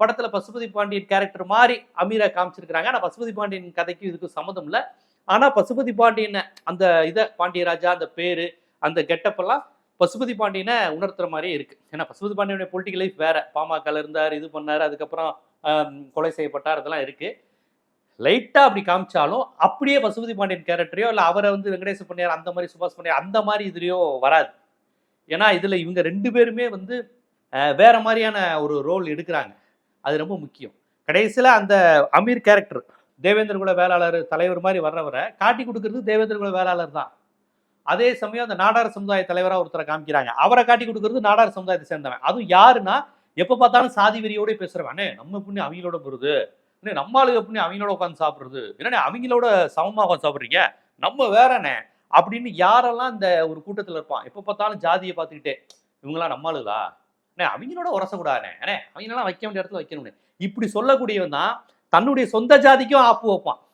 படத்துல பசுபதி பாண்டியன் கேரக்டர் மாதிரி அமீரா காமிச்சிருக்கிறாங்க. ஆனா பசுபதி பாண்டியன் கதைக்கு இதுக்கு சம்மந்தம் இல்ல. ஆனா பசுபதி பாண்டியன் அந்த இதை பாண்டியராஜா அந்த பேரு அந்த கெட்டப் எல்லாம் பசுபதி பாண்டியனை உணர்த்துற மாதிரியே இருக்கு. ஏன்னா பசுபதி பாண்டியனுடைய பொலிட்டிக்கல் லைஃப் வேற. பாமகல இருந்தார் இது பண்ணார் அதுக்கப்புறம் கொலை செய்யப்பட்டார் அதெல்லாம் இருக்கு. லைட்டா அப்படி காமிச்சாலும் அப்படியே பசுபதி பாண்டியன் கேரக்டரையோ இல்லை அவரை வந்து வெங்கடேச பண்ணியார் அந்த மாதிரி சுபாஷ் பண்ணியார் அந்த மாதிரி இதுலயோ வராது. ஏன்னா இதுல இவங்க ரெண்டு பேருமே வந்து வேற மாதிரியான ஒரு ரோல் எடுக்கிறாங்க. அது ரொம்ப முக்கியம். கடைசியில் அந்த அமீர் கேரக்டர் தேவேந்திர குல வேளாளர் தலைவர் மாதிரி வர்றவரை காட்டி கொடுக்கறது தேவேந்திர குல வேளாளர் தான். அதே சமயம் அந்த நாடார் சமுதாய தலைவராக ஒருத்தரை காமிக்கிறாங்க. அவரை காட்டி கொடுக்கறது நாடார் சமுதாயத்தை சேர்ந்தவன். அதுவும் யாருன்னா எப்போ பார்த்தாலும் சாதி வெறியோட பேசுறவன். நம்ம புண்ணி அவங்களோட போகிறது என்ன நம்ம ஆளுக புண்ணி அவங்களோட உட்காந்து சாப்பிட்றது. என்னண்ணே அவங்களோட சமமாக உட்காந்து சாப்பிட்றீங்க? நம்ம வேறண்ணே அப்படின்னு யாரெல்லாம் இந்த ஒரு கூட்டத்தில் இருப்பான். எப்போ பார்த்தாலும் ஜாதியை பார்த்துக்கிட்டே இவங்களாம் நம்ம ஆளுதா அண்ணே அவங்களோட உரசக்கூடாதுண்ணே அண்ணே அவங்களெல்லாம் வைக்க வேண்டிய இடத்துல வைக்கணும்னு. இப்படி சொல்லக்கூடியவன் தான் தன்னுடைய சொந்த ஜாதிக்கும் ஆப்பு வைப்பான்.